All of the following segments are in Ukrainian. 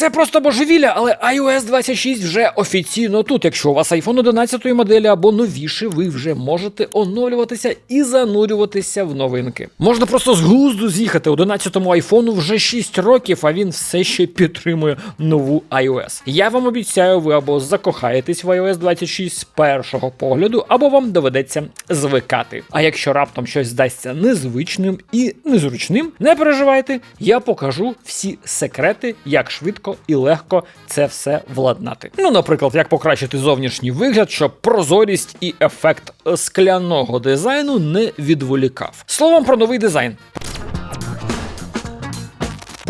це просто божевілля, але iOS 26 вже офіційно тут. Якщо у вас iPhone 11 моделі або новіше, ви вже можете оновлюватися і занурюватися в новинки. Можна просто з глузду з'їхати. 11-му айфону вже 6 років, а він все ще підтримує нову iOS. Я вам обіцяю, ви або закохаєтесь в iOS 26 з першого погляду, або вам доведеться звикати. А якщо раптом щось здасться незвичним і незручним, не переживайте, я покажу всі секрети, як швидко і легко це все владнати. Ну, наприклад, як покращити зовнішній вигляд, щоб прозорість і ефект скляного дизайну не відволікав. Словом про новий дизайн.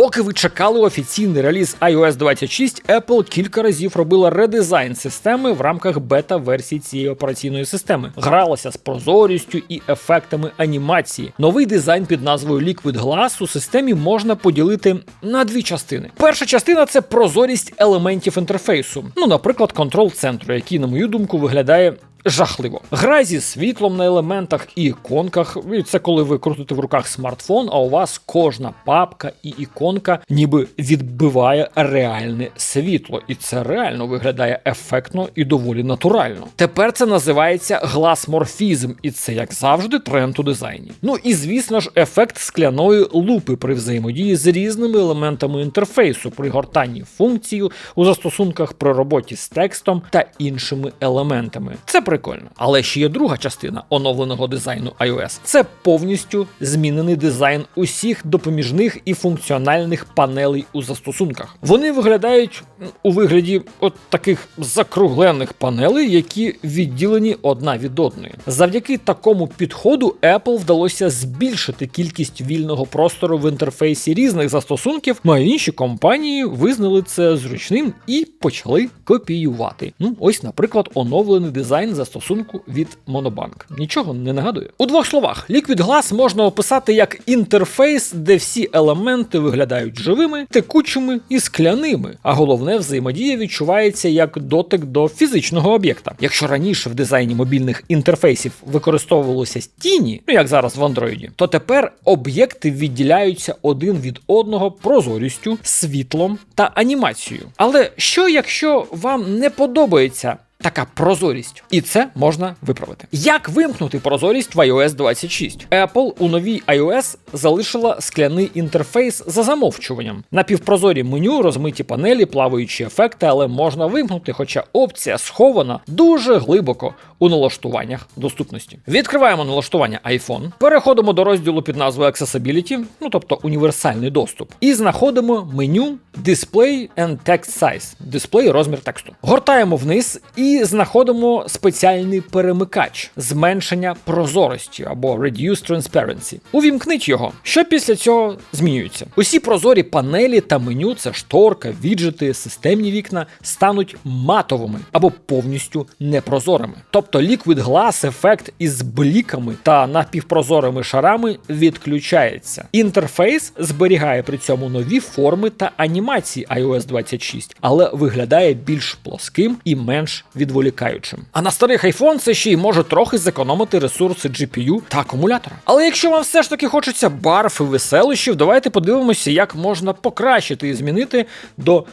Поки ви чекали офіційний реліз iOS 26, Apple кілька разів робила редизайн системи в рамках бета-версії цієї операційної системи. Гралася з прозорістю і ефектами анімації. Новий дизайн під назвою Liquid Glass у системі можна поділити на дві частини. Перша частина це прозорість елементів інтерфейсу, ну, наприклад, контрол центру, який, на мою думку, виглядає Жахливо. Гра зі світлом на елементах і іконках. І Це коли ви крутите в руках смартфон, а у вас кожна папка і іконка ніби відбиває реальне світло. І це реально виглядає ефектно і доволі натурально. Тепер це називається гласморфізм, і це, як завжди, тренд у дизайні. Ну і звісно ж, ефект скляної лупи при взаємодії з різними елементами інтерфейсу, при гортанні функцію у застосунках при роботі з текстом та іншими елементами. Це прикольно. Але ще є друга частина оновленого дизайну iOS. Це повністю змінений дизайн усіх допоміжних і функціональних панелей у застосунках. Вони виглядають у вигляді от таких закруглених панелей, які відділені одна від одної. Завдяки такому підходу Apple вдалося збільшити кількість вільного простору в інтерфейсі різних застосунків, ну а інші компанії визнали це зручним і почали копіювати. Ну, ось, наприклад, оновлений дизайн застосунку від Monobank. Нічого не нагадує. У двох словах, Liquid Glass можна описати як інтерфейс, де всі елементи виглядають живими, текучими і скляними, а головне взаємодія відчувається як дотик до фізичного об'єкта. Якщо раніше в дизайні мобільних інтерфейсів використовувалося тіні, ну як зараз в Android, то тепер об'єкти відділяються один від одного прозорістю, світлом та анімацією. Але що якщо вам не подобається така прозорість, і це можна виправити. Як вимкнути прозорість в iOS 26? Apple у новій iOS залишила скляний інтерфейс за замовчуванням. Напівпрозорі меню, розмиті панелі, плаваючі ефекти, але можна вимкнути, хоча опція схована дуже глибоко у налаштуваннях доступності. Відкриваємо налаштування iPhone, переходимо до розділу під назвою Accessibility, ну тобто універсальний доступ, і знаходимо меню Display and Text Size, дисплей розмір тексту. Гортаємо вниз і знаходимо спеціальний перемикач зменшення прозорості або Reduce Transparency. Увімкніть його. Що після цього змінюється? Усі прозорі панелі та меню це шторка, віджити, системні вікна стануть матовими або повністю непрозорими. Тобто Liquid Glass ефект із бліками та напівпрозорими шарами відключається. Інтерфейс зберігає при цьому нові форми та анімації iOS 26, але виглядає більш плоским і менш відволікаючим. А на старих iPhone це ще й може трохи зекономити ресурси GPU та акумулятора. Але якщо вам все ж таки хочеться барф і веселощів, давайте подивимося, як можна покращити і змінити до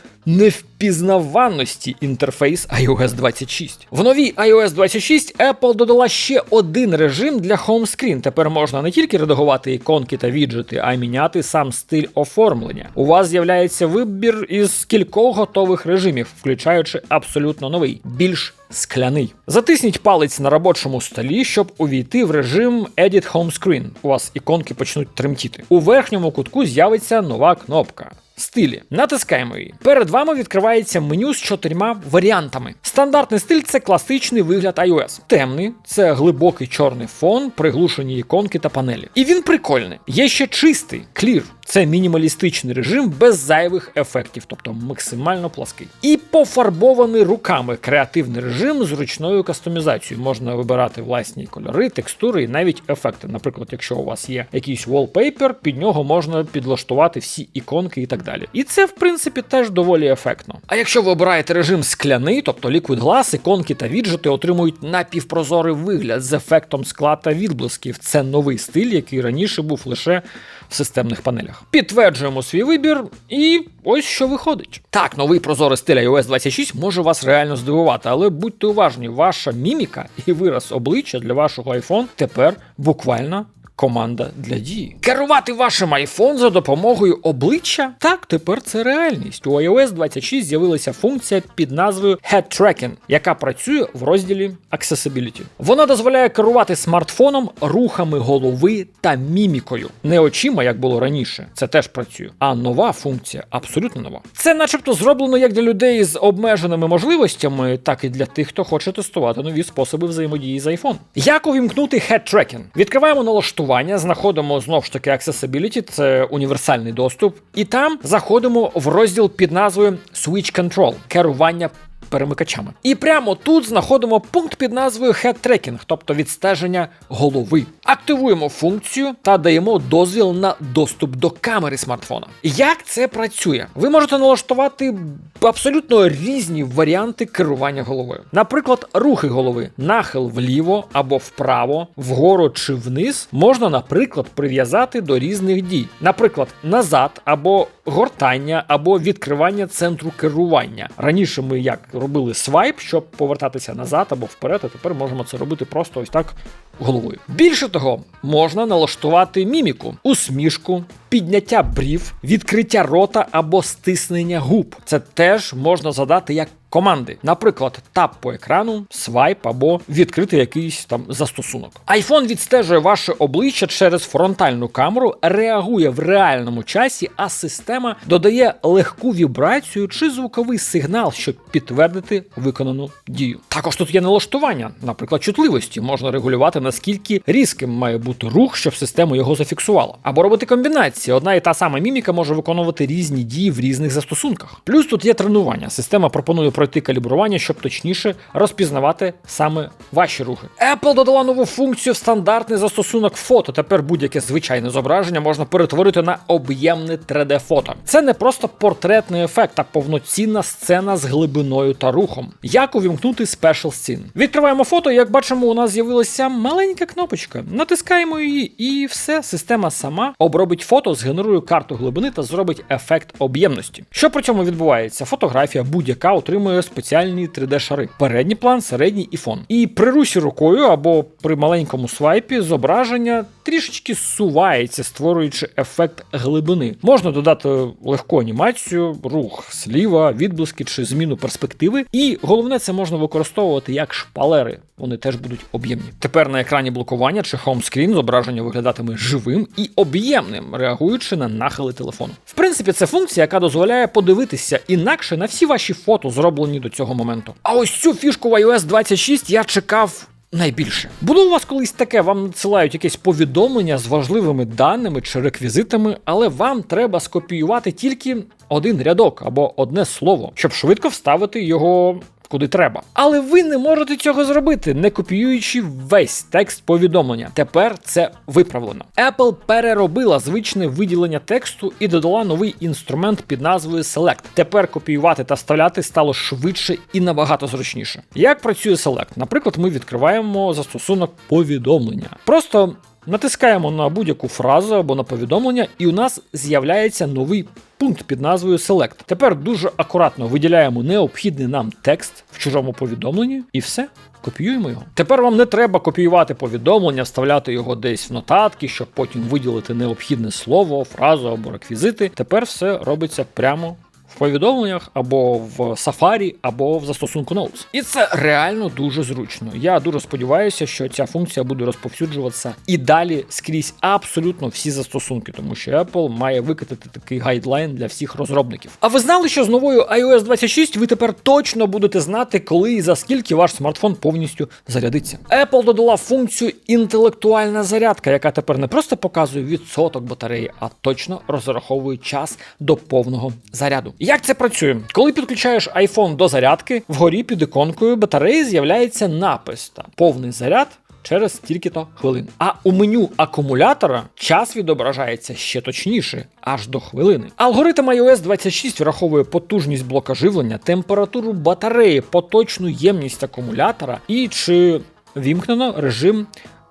невпізнаваності інтерфейс iOS 26. В новій iOS 26 Apple додала ще один режим для Screen. Тепер можна не тільки редагувати іконки та віджити, а й міняти сам стиль оформлення. У вас з'являється вибір із кількох готових режимів, включаючи абсолютно новий, більш скляний. Затисніть палець на робочому столі, щоб увійти в режим Edit Home Screen. У вас іконки почнуть тремтіти. У верхньому кутку з'явиться нова кнопка. Стилі. Натискаємо її. Перед вами відкривається меню з чотирма варіантами. Стандартний стиль це класичний вигляд iOS. Темний це глибокий чорний фон, приглушені іконки та панелі. І він прикольний. Є ще чистий, клір. Це мінімалістичний режим без зайвих ефектів, тобто максимально плаский. І пофарбований руками креативний режим з ручною кастомізацією. Можна вибирати власні кольори, текстури і навіть ефекти. Наприклад, якщо у вас є якийсь wallpaper, під нього можна підлаштувати всі іконки і так далі. І це, в принципі, теж доволі ефектно. А якщо ви обираєте режим скляний, тобто Liquid Glass, іконки та віджити отримують напівпрозорий вигляд з ефектом скла та відблисків. Це новий стиль, який раніше був лише в системних панелях. Підтверджуємо свій вибір, і ось що виходить. Так, новий прозорий стиль iOS 26 може вас реально здивувати, але будьте уважні, ваша міміка і вираз обличчя для вашого iPhone тепер буквально команда для дії. Керувати вашим iPhone за допомогою обличчя? Так, тепер це реальність. У iOS 26 з'явилася функція під назвою Head Tracking, яка працює в розділі Accessibility. Вона дозволяє керувати смартфоном рухами голови та мімікою. Не очима, як було раніше. Це теж працює. А нова функція абсолютно нова. Це, начебто, зроблено як для людей з обмеженими можливостями, так і для тих, хто хоче тестувати нові способи взаємодії з iPhone. Як увімкнути Head Tracking? Відкриваємо налаштування налаштування, знаходимо знову ж таки Accessibility, це універсальний доступ, і там заходимо в розділ під назвою Switch Control керування перемикачами. І прямо тут знаходимо пункт під назвою Head Tracking, тобто відстеження голови. Активуємо функцію та даємо дозвіл на доступ до камери смартфона. Як це працює? Ви можете налаштувати абсолютно різні варіанти керування головою. Наприклад, рухи голови, нахил вліво або вправо, вгору чи вниз можна, наприклад, прив'язати до різних дій. Наприклад, назад або гортання, або відкривання центру керування. Раніше ми як робили свайп, щоб повертатися назад або вперед, а тепер можемо це робити просто ось так головою. Більше того, можна налаштувати міміку, усмішку, підняття брів, відкриття рота або стиснення губ. Це теж можна задати як команди. Наприклад, тап по екрану, свайп або відкрити якийсь там застосунок. iPhone відстежує ваше обличчя через фронтальну камеру, реагує в реальному часі, а система додає легку вібрацію чи звуковий сигнал, щоб підтвердити виконану дію. Також тут є налаштування, наприклад, чутливості. Можна регулювати наскільки різким має бути рух, щоб система його зафіксувала. Або робити комбінації. Одна і та сама міміка може виконувати різні дії в різних застосунках. Плюс тут є тренування. Система пропонує пройти калібрування, щоб точніше розпізнавати саме ваші рухи. Apple додала нову функцію в стандартний застосунок фото. Тепер будь-яке звичайне зображення можна перетворити на об'ємне 3D-фото. Це не просто портретний ефект, а повноцінна сцена з глибиною та рухом. Як увімкнути Special Scene? Відкриваємо фото, і як бачимо, у нас з'явилася маленька кнопочка. Натискаємо її, і все, система сама обробить фото, згенерує карту глибини та зробить ефект об'ємності. Що при цьому відбувається? Фотографія будь-яка отримує спеціальні 3D-шари: передній план, середній і фон. І при русі рукою або при маленькому свайпі зображення трішечки сувається, створюючи ефект глибини. Можна додати легку анімацію, рух зліва, відблиски чи зміну перспективи. І головне, це можна використовувати як шпалери. Вони теж будуть об'ємні. Тепер на екрані блокування чи хоумскрін зображення виглядатиме живим і об'ємним, реагуючи на нахили телефону. В принципі, це функція, яка дозволяє подивитися інакше на всі ваші фото, зроблені до цього моменту. А ось цю фішку в iOS 26 я чекав. Найбільше було у вас колись таке, вам надсилають якесь повідомлення з важливими даними чи реквізитами, але вам треба скопіювати тільки один рядок або одне слово, щоб швидко вставити його куди треба. Але ви не можете цього зробити, не копіюючи весь текст повідомлення. Тепер це виправлено. Apple переробила звичне виділення тексту і додала новий інструмент під назвою Select. Тепер копіювати та вставляти стало швидше і набагато зручніше. Як працює Select? Наприклад, ми відкриваємо застосунок повідомлення. Просто Натискаємо на будь-яку фразу або на повідомлення, і у нас з'являється новий пункт під назвою Select. Тепер дуже акуратно виділяємо необхідний нам текст в чужому повідомленні, і все. Копіюємо його. Тепер вам не треба копіювати повідомлення, вставляти його десь в нотатки, щоб потім виділити необхідне слово, фразу або реквізити. Тепер все робиться прямо повідомленнях або в Safari, або в застосунку Notes. І це реально дуже зручно. Я дуже сподіваюся, що ця функція буде розповсюджуватися і далі скрізь абсолютно всі застосунки, тому що Apple має викатати такий гайдлайн для всіх розробників. А ви знали, що з новою iOS 26 ви тепер точно будете знати, коли і за скільки ваш смартфон повністю зарядиться. Apple додала функцію інтелектуальна зарядка, яка тепер не просто показує відсоток батареї, а точно розраховує час до повного заряду. Як це працює? Коли підключаєш iPhone до зарядки, вгорі під іконкою батареї з'являється напис та повний заряд. Через стільки-то хвилин. А у меню акумулятора час відображається ще точніше, аж до хвилини. Алгоритм iOS 26 враховує потужність блока живлення, температуру батареї, поточну ємність акумулятора і чи вімкнено режим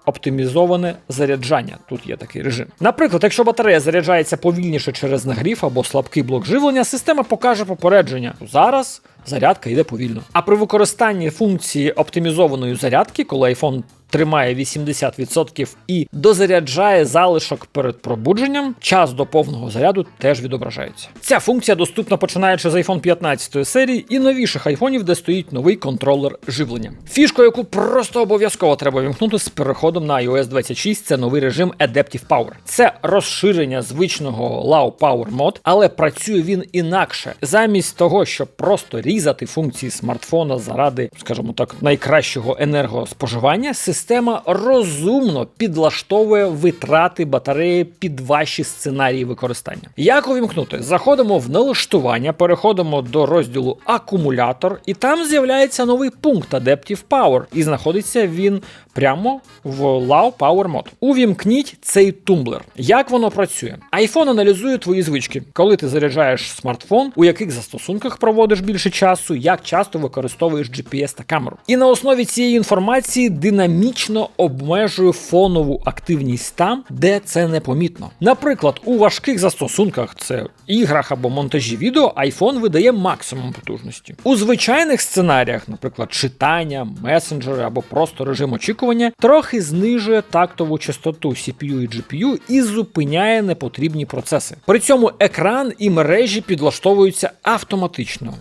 оптимізоване заряджання. Тут є такий режим. Наприклад, якщо батарея заряджається повільніше через нагрів або слабкий блок живлення, система покаже попередження. Зараз зарядка йде повільно. А при використанні функції оптимізованої зарядки, коли iPhone тримає 80% і дозаряджає залишок перед пробудженням, час до повного заряду теж відображається. Ця функція доступна починаючи з iPhone 15 серії і новіших айфонів, де стоїть новий контролер живлення. Фішку, яку просто обов'язково треба вімкнути з переходом на iOS 26, це новий режим Adaptive Power. Це розширення звичного Low Power Mode, але працює він інакше. Замість того, щоб просто різати функції смартфона заради, скажімо так, найкращого енергоспоживання, система розумно підлаштовує витрати батареї під ваші сценарії використання. Як увімкнути? Заходимо в налаштування, переходимо до розділу акумулятор, і там з'являється новий пункт Adaptive Power, і знаходиться він прямо в Low Power Mode. Увімкніть цей тумблер. Як воно працює? iPhone аналізує твої звички, коли ти заряджаєш смартфон, у яких застосунках проводиш більше часу, як часто використовуєш GPS та камеру. І на основі цієї інформації динамічно обмежує фонову активність там, де це непомітно. Наприклад, у важких застосунках, це іграх або монтажі відео, iPhone видає максимум потужності. У звичайних сценаріях, наприклад, читання, месенджери або просто режим очікування, трохи знижує тактову частоту CPU і GPU і зупиняє непотрібні процеси. При цьому екран і мережі підлаштовуються автоматично,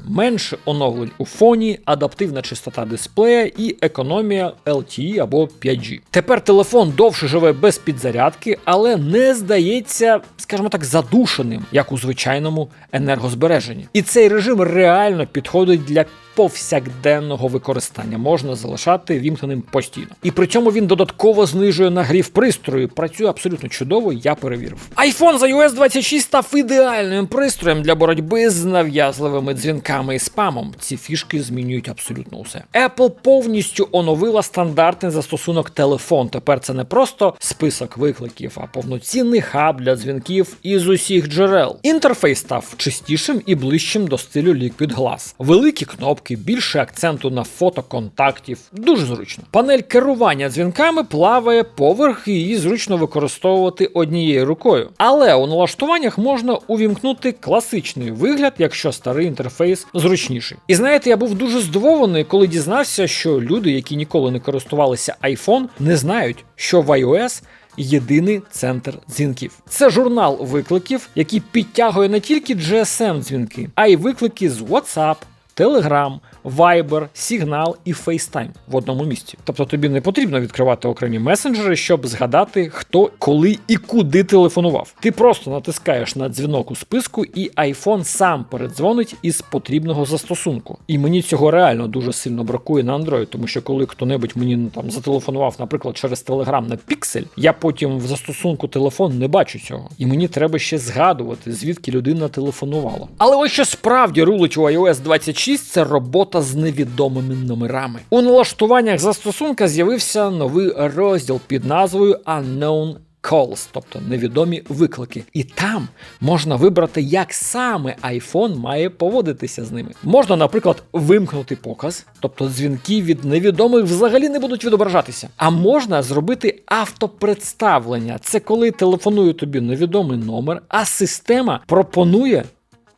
менше оновлень у фоні, адаптивна частота дисплея і економія LTE або 5G. Тепер телефон довше живе без підзарядки, але не здається, скажімо так, задушеним, як у звичайному енергозбереженні. І цей режим реально підходить для повсякденного використання можна залишати вімкненим постійно. І при цьому він додатково знижує нагрів пристрою. Працює абсолютно чудово, я перевірив. iPhone за iOS 26 став ідеальним пристроєм для боротьби з нав'язливими дзвінками і спамом. Ці фішки змінюють абсолютно усе. Apple повністю оновила стандартний застосунок телефон. Тепер це не просто список викликів, а повноцінний хаб для дзвінків із усіх джерел. Інтерфейс став чистішим і ближчим до стилю Liquid Glass. Великі кнопки, більше акценту на фото контактів. Дуже зручно. Панель керування дзвінками плаває поверх і її зручно використовувати однією рукою. Але у налаштуваннях можна увімкнути класичний вигляд, якщо старий інтерфейс зручніший. І знаєте, я був дуже здивований, коли дізнався, що люди, які ніколи не користувалися iPhone, не знають, що в iOS Єдиний центр дзвінків. Це журнал викликів, який підтягує не тільки GSM дзвінки, а й виклики з WhatsApp, Telegram, Viber, Signal і FaceTime в одному місці. Тобто тобі не потрібно відкривати окремі месенджери, щоб згадати, хто, коли і куди телефонував. Ти просто натискаєш на дзвінок у списку, і iPhone сам передзвонить із потрібного застосунку. І мені цього реально дуже сильно бракує на Android, тому що коли хто-небудь мені ну, там зателефонував, наприклад, через Telegram на Pixel, я потім в застосунку телефон не бачу цього. І мені треба ще згадувати, звідки людина телефонувала. Але ось що справді рулить у iOS 26, це робота з невідомими номерами. У налаштуваннях застосунка з'явився новий розділ під назвою Unknown Calls, тобто невідомі виклики. І там можна вибрати, як саме iPhone має поводитися з ними. Можна, наприклад, вимкнути показ, тобто дзвінки від невідомих взагалі не будуть відображатися. А можна зробити автопредставлення. Це коли телефонує тобі невідомий номер, а система пропонує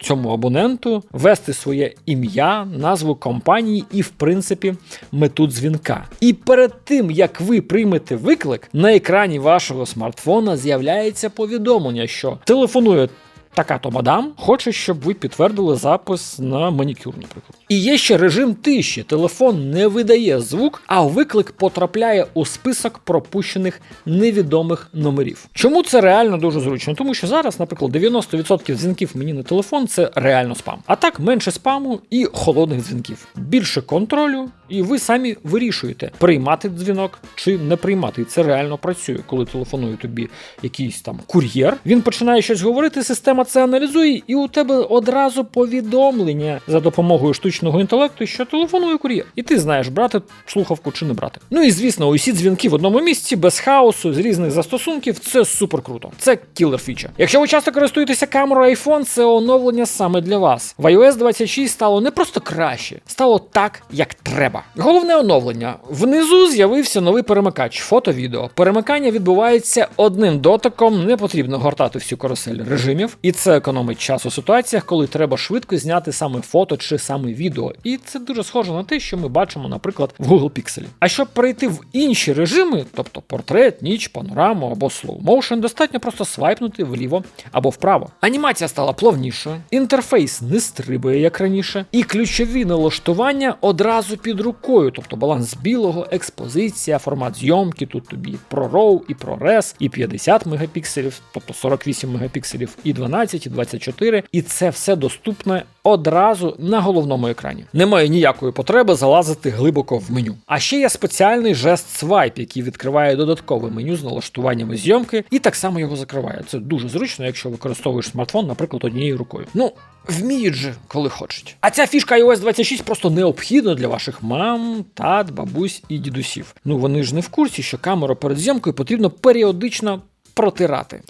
цьому абоненту ввести своє ім'я, назву компанії і, в принципі, мету дзвінка. І перед тим як ви приймете виклик, на екрані вашого смартфона з'являється повідомлення, що телефонує. Така то мадам хоче, щоб ви підтвердили запис на манікюр, наприклад. І є ще режим тиші. Телефон не видає звук, а виклик потрапляє у список пропущених невідомих номерів. Чому це реально дуже зручно? Тому що зараз, наприклад, 90% дзвінків мені на телефон це реально спам. А так менше спаму і холодних дзвінків. Більше контролю, і ви самі вирішуєте, приймати дзвінок чи не приймати. І це реально працює, коли телефонує тобі якийсь там кур'єр. Він починає щось говорити, система це аналізує, і у тебе одразу повідомлення за допомогою штучного інтелекту, що телефонує кур'єр. І ти знаєш, брати слухавку чи не брати. Ну і звісно, усі дзвінки в одному місці без хаосу з різних застосунків. Це супер круто. Це кілер фіча. Якщо ви часто користуєтеся камерою iPhone, це оновлення саме для вас. В iOS 26 стало не просто краще, стало так, як треба. Головне оновлення. Внизу з'явився новий перемикач фото-відео. Перемикання відбувається одним дотиком, не потрібно гортати всю карусель режимів, і це економить час у ситуаціях, коли треба швидко зняти саме фото чи саме відео. І це дуже схоже на те, що ми бачимо, наприклад, в Google Pixel. А щоб перейти в інші режими, тобто портрет, ніч, панораму або slow motion, достатньо просто свайпнути вліво або вправо. Анімація стала плавнішою, інтерфейс не стрибує як раніше, і ключові налаштування одразу під рукою, тобто баланс білого, експозиція, формат зйомки. Тут тобі про RAW і про ProRes, і 50 мегапікселів, тобто 48 мегапікселів, і 12, і 24. І це все доступне одразу на головному екрані. Немає ніякої потреби залазити глибоко в меню. А ще є спеціальний жест свайп, який відкриває додаткове меню з налаштуваннями зйомки, і так само його закриває. Це дуже зручно, якщо використовуєш смартфон, наприклад, однією рукою. Ну. Вміють же, коли хочуть. А ця фішка iOS 26 просто необхідна для ваших мам, тат, бабусь і дідусів. Ну вони ж не в курсі, що камеру перед зйомкою потрібно періодично протирати.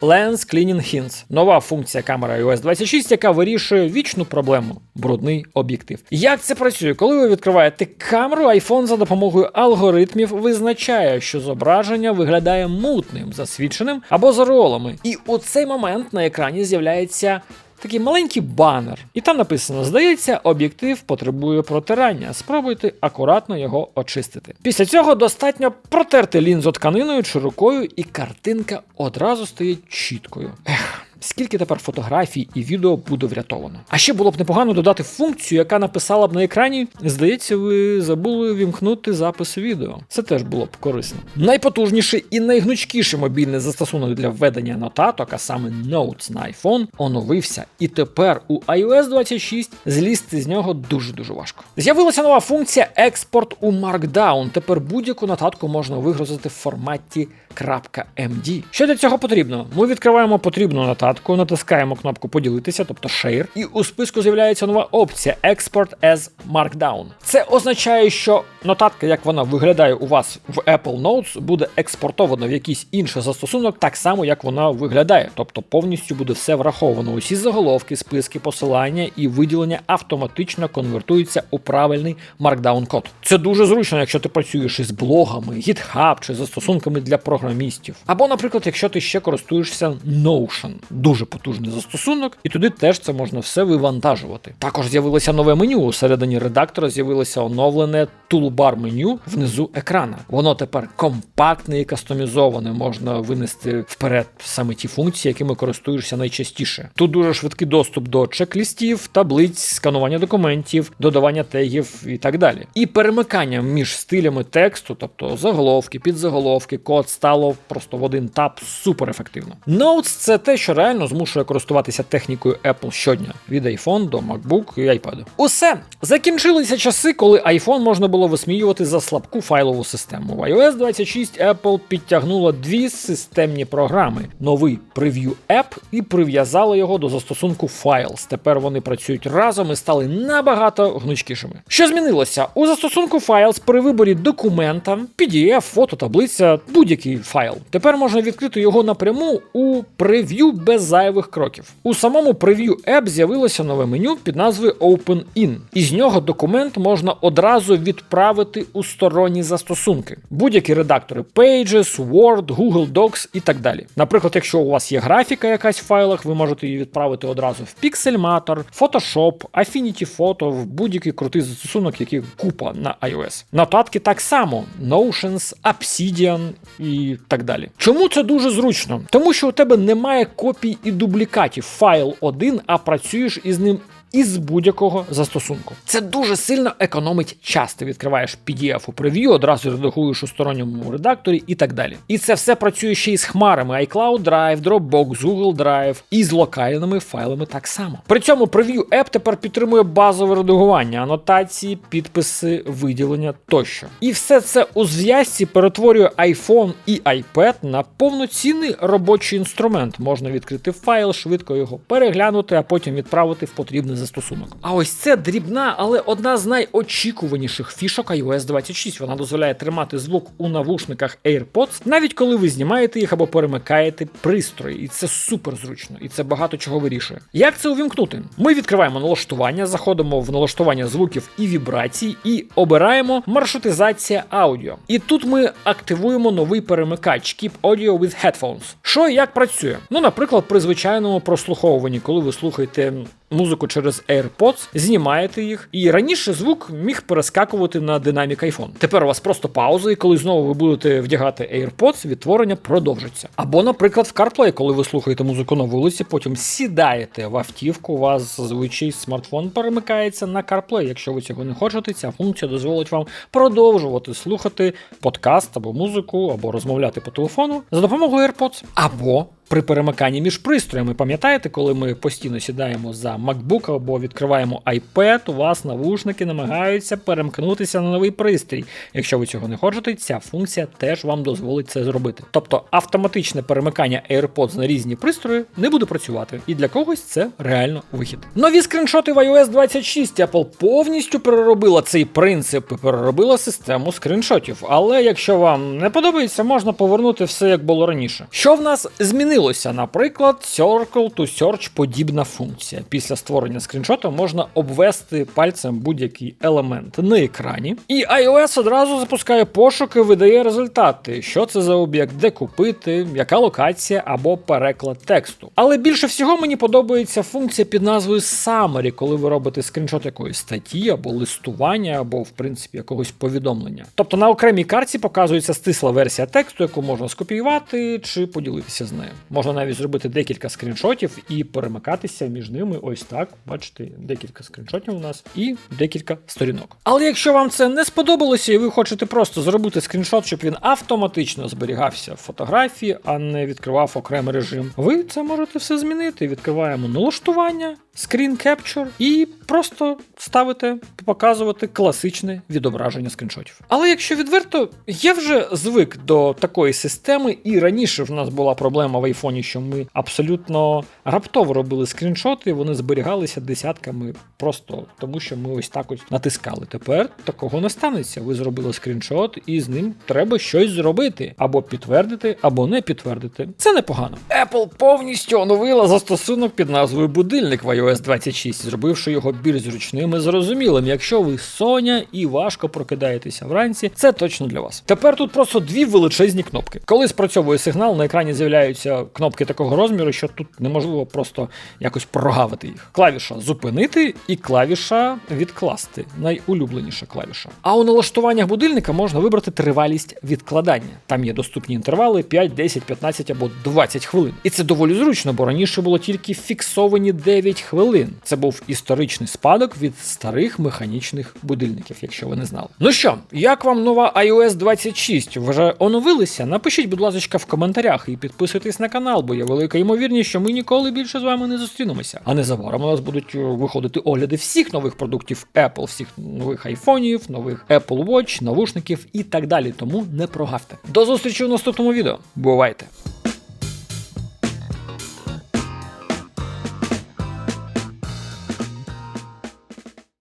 Lens Cleaning Hints – нова функція камери iOS 26, яка вирішує вічну проблему брудний об'єктив. Як це працює? Коли ви відкриваєте камеру, iPhone за допомогою алгоритмів визначає, що зображення виглядає мутним, засвідченим або за ролами. І у цей момент на екрані з'являється. Такий маленький банер, і там написано: здається, об'єктив потребує протирання. Спробуйте акуратно його очистити. Після цього достатньо протерти лінзу тканиною чи рукою, і картинка одразу стає чіткою. Ех. Скільки тепер фотографій і відео буде врятовано? А ще було б непогано додати функцію, яка написала б на екрані. Здається, ви забули вімкнути запис відео. Це теж було б корисно. Найпотужніший і найгнучкіший мобільний застосунок для введення нотаток, а саме Notes на iPhone, оновився. І тепер у iOS 26 злізти з нього дуже дуже важко. З'явилася нова функція експорт у Markdown. Тепер будь-яку нотатку можна вигрузити в форматі .md. Що для цього потрібно? Ми відкриваємо потрібну нотатку, натискаємо кнопку поділитися, тобто Share, і у списку з'являється нова опція Export as Markdown. Це означає, що нотатка, як вона виглядає у вас в Apple Notes, буде експортована в якийсь інший застосунок, так само як вона виглядає. Тобто повністю буде все враховано. Усі заголовки, списки, посилання і виділення автоматично конвертуються у правильний Markdown код. Це дуже зручно, якщо ти працюєш із блогами, GitHub чи застосунками для програмістів. Або, наприклад, якщо ти ще користуєшся Notion, дуже потужний застосунок, і туди теж це можна все вивантажувати. Також з'явилося нове меню. У середині редактора з'явилося оновлене тулбар меню внизу екрана. Воно тепер компактне і кастомізоване. Можна винести вперед саме ті функції, якими користуєшся найчастіше. Тут дуже швидкий доступ до чек-лістів, таблиць, сканування документів, додавання тегів і так далі. І перемикання між стилями тексту, тобто заголовки, підзаголовки, код стало просто в один тап супер ефективно. Notes – це те, що реально змушує користуватися технікою Apple щодня від iPhone до MacBook і iPad. Усе закінчилися часи, коли iPhone можна було висміювати за слабку файлову систему. В iOS 26 Apple підтягнула дві системні програми: новий Preview App і прив'язала його до застосунку Files. Тепер вони працюють разом і стали набагато гнучкішими. Що змінилося? У застосунку Files при виборі документа, PDF, фото, таблиця, будь-який файл. Тепер можна відкрити його напряму у прев'ю без зайвих кроків. У самому прев'ю App з'явилося нове меню під назвою Open In. Із нього документ можна одразу відправити у сторонні застосунки. Будь-які редактори Pages, Word, Google Docs і так далі. Наприклад, якщо у вас є графіка якась в файлах, ви можете її відправити одразу в Pixelmator, Photoshop, Affinity Photo, в будь-який крутий застосунок, який купа на iOS. Нотатки так само: Notions, Obsidian і так далі. Чому це дуже зручно? Тому що у тебе немає копій і дублікатів. Файл один, а працюєш із ним із будь-якого застосунку. Це дуже сильно економить час. Ти відкриваєш PDF у прев'ю, одразу редагуєш у сторонньому редакторі і так далі. І це все працює ще із хмарами iCloud Drive, Dropbox, Google Drive і з локальними файлами так само. При цьому прев'ю App тепер підтримує базове редагування, анотації, підписи, виділення тощо. І все це у зв'язці перетворює iPhone і iPad на повноцінний робочий інструмент. Можна відкрити файл, швидко його переглянути, а потім відправити в потрібний застосунок. А ось це дрібна, але одна з найочікуваніших фішок iOS 26. Вона дозволяє тримати звук у навушниках AirPods, навіть коли ви знімаєте їх або перемикаєте пристрої. І це супер зручно, і це багато чого вирішує. Як це увімкнути? Ми відкриваємо налаштування, заходимо в налаштування звуків і вібрацій, і обираємо маршрутизація аудіо. І тут ми активуємо новий перемикач Keep Audio with Headphones. Що і як працює? Ну, наприклад, при звичайному прослуховуванні, коли ви слухаєте музику через AirPods, знімаєте їх, і раніше звук міг перескакувати на динамік iPhone. Тепер у вас просто пауза, і коли знову ви будете вдягати AirPods, відтворення продовжиться. Або, наприклад, в CarPlay, коли ви слухаєте музику на вулиці, потім сідаєте в автівку, у вас зазвичай смартфон перемикається на CarPlay. Якщо ви цього не хочете, ця функція дозволить вам продовжувати слухати подкаст або музику, або розмовляти по телефону за допомогою AirPods. Або при перемиканні між пристроями, пам'ятаєте, коли ми постійно сідаємо за MacBook або відкриваємо iPad, у вас навушники намагаються перемкнутися на новий пристрій. Якщо ви цього не хочете, ця функція теж вам дозволить це зробити. Тобто автоматичне перемикання AirPods на різні пристрої не буде працювати, і для когось це реально вихід. Нові скріншоти в iOS 26 Apple повністю переробила цей принцип і переробила систему скріншотів. Але якщо вам не подобається, можна повернути все як було раніше. Що в нас змінилося? Наприклад, Circle to Search подібна функція. Після створення скріншота можна обвести пальцем будь-який елемент на екрані, і iOS одразу запускає пошук і видає результати, що це за об'єкт, де купити, яка локація або переклад тексту. Але більше всього мені подобається функція під назвою Summary, коли ви робите скріншот якоїсь статті або листування, або в принципі якогось повідомлення. Тобто на окремій карті показується стисла версія тексту, яку можна скопіювати чи поділитися з нею. Можна навіть зробити декілька скріншотів і перемикатися між ними. Ось так. Бачите, декілька скріншотів у нас і декілька сторінок. Але якщо вам це не сподобалося, і ви хочете просто зробити скріншот, щоб він автоматично зберігався в фотографії, а не відкривав окремий режим, ви це можете все змінити. Відкриваємо налаштування, Screen Capture і просто ставите показувати класичне відображення скріншотів. Але якщо відверто, я вже звик до такої системи, і раніше в нас була проблема в айфоні, що ми абсолютно раптово робили скріншоти, вони зберігалися десятками, просто тому що ми ось так ось натискали. Тепер такого не станеться. Ви зробили скріншот, і з ним треба щось зробити, або підтвердити, або не підтвердити. Це непогано. Apple повністю оновила застосунок під назвою Будильник в iOS 26, зробивши його більш зручним і зрозумілим. Якщо ви Соня і важко прокидаєтеся вранці, це точно для вас. Тепер тут просто дві величезні кнопки. Коли спрацьовує сигнал, на екрані з'являються кнопки такого розміру, що тут неможливо просто якось прогавити їх. Клавіша зупинити і клавіша відкласти. Найулюбленіша клавіша. А у налаштуваннях будильника можна вибрати тривалість відкладання. Там є доступні інтервали 5, 10, 15 або 20 хвилин. І це доволі зручно, бо раніше було тільки фіксовані 9 хвилин. Це був історичний спадок від старих механічних будильників, якщо ви не знали. Ну що, як вам нова iOS 26? Вже оновилися? Напишіть, будь ласка, в коментарях і підписуйтесь на канал, бо є велика ймовірність, що ми ніколи більше з вами не зустрінемося. А незабаром у нас будуть е, виходити огляди всіх нових продуктів Apple, всіх нових айфонів, нових Apple Watch, навушників і так далі. Тому не прогавте. До зустрічі у наступному відео. Бувайте!